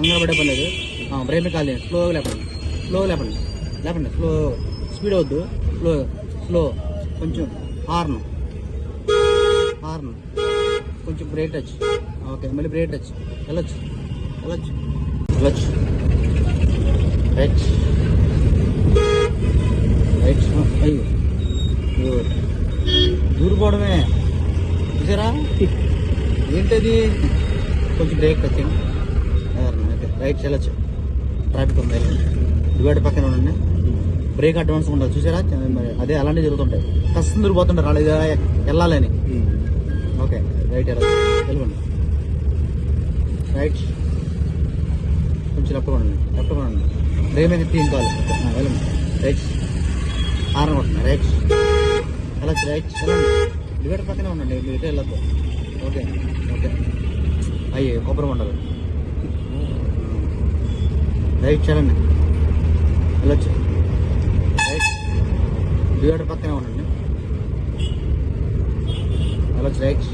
కంగారు పడే పర్లేదు బ్రేక్ మీద స్లోగా లేపండి. స్లో లేపండి. లేపండి. స్లో స్పీడ్ వద్దు. స్లో స్లో కొంచెం హార్న్. హార్న్. కొంచెం బ్రేక్ టచ్. ఓకే మళ్ళీ బ్రేక్ టచ్. వెళ్ళొచ్చు. వెళ్ళొచ్చు. వెళ్ళొచ్చు. రైట్ రైట్ అయ్యో. దూరిపోవడమే. చూసారా? ఏంటది? కొంచెం బ్రేక్ టచ్ రైట్ వెళ్ళొచ్చు ట్రాఫిక్ ఉంది. డివైడర్ పక్కన ఉండండి. బ్రేక్ అడ్వాన్స్ ఉండదు చూసారా? మరి అదే అలాంటివి జరుగుతుంటాయి. కష్టం దూరిపోతుంటారు వాళ్ళు ఇది వెళ్ళాలని ఓకే. రైట్ వెళ్ళచ్చు వెళ్ళండి రైట్. కొంచెం లెఫ్ట్ కొనండి లెఫ్ట్ కొనండి బ్రేక్ మీద కావాలి ఆ, వెళ్ళండి. రైట్. హార్న్ కొట్టండి. రైట్. వెళ్ళచ్చు. రైట్. వెళ్ళండి. డివైడర్ పక్కనే ఉండండి. మీరు వెళ్ళొద్దు. ఓకే. ఓకే. అయ్యే కొబ్బరి ఉండదు రైట్ చేయాలండి వెళ్ళొచ్చు. రైట్ డివైడర్ పక్కనే ఉండండి. వెళ్ళొచ్చు రైట్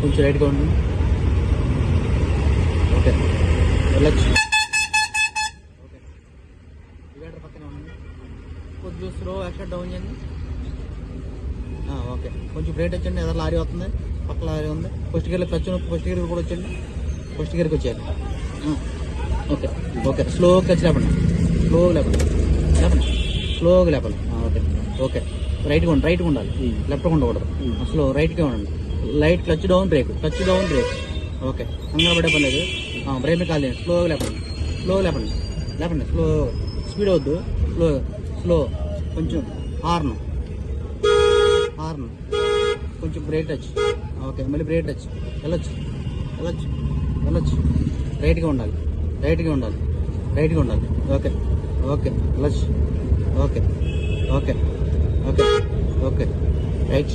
కొంచెం రైట్గా ఉండండి. ఓకే. వెళ్ళొచ్చు. ఓకే. డివైడర్ పక్కనే ఉండండి. కొంచెం స్లో ఎక్కడ డౌన్ చేయండి. ఓకే. కొంచెం బ్రేట్ వచ్చండి ఎదురు లారీ వస్తుంది. పక్క లారీ ఉంది. ఫస్ట్ గేర్లో ఖర్చు ఫస్ట్ గేర్ కూడా వచ్చండి ఫస్ట్ గేర్కి వచ్చేయాలి ఓకే. ఓకే. స్లోగా ఖర్చు లేపండి. స్లోగా లేపండి. లేపండి. స్లోగా లేపండి. ఓకే. ఓకే. రైట్గా ఉండి రైట్గా ఉండాలి. లెఫ్ట్గా ఉండకూడదు. స్లో రైట్గా ఉండండి. Light clutch down brake clutch down brake. Okay. కంగారు పడే పని లేదు. బ్రేక్ మీద కాదు స్లోగా లేపండి. స్లోగా లేపండి. లేపండి. స్లో స్పీడ్ వద్దు స్లో స్లో. కొంచెం హార్న్. హార్న్. కొంచెం బ్రేక్ టచ్. ఓకే. మళ్ళీ బ్రేక్ టచ్. వెళ్ళొచ్చు. వెళ్ళొచ్చు. వెళ్ళొచ్చు. రైట్గా ఉండాలి. రైట్గా ఉండాలి. రైట్గా ఉండాలి. Okay okay plus okay okay okay okay right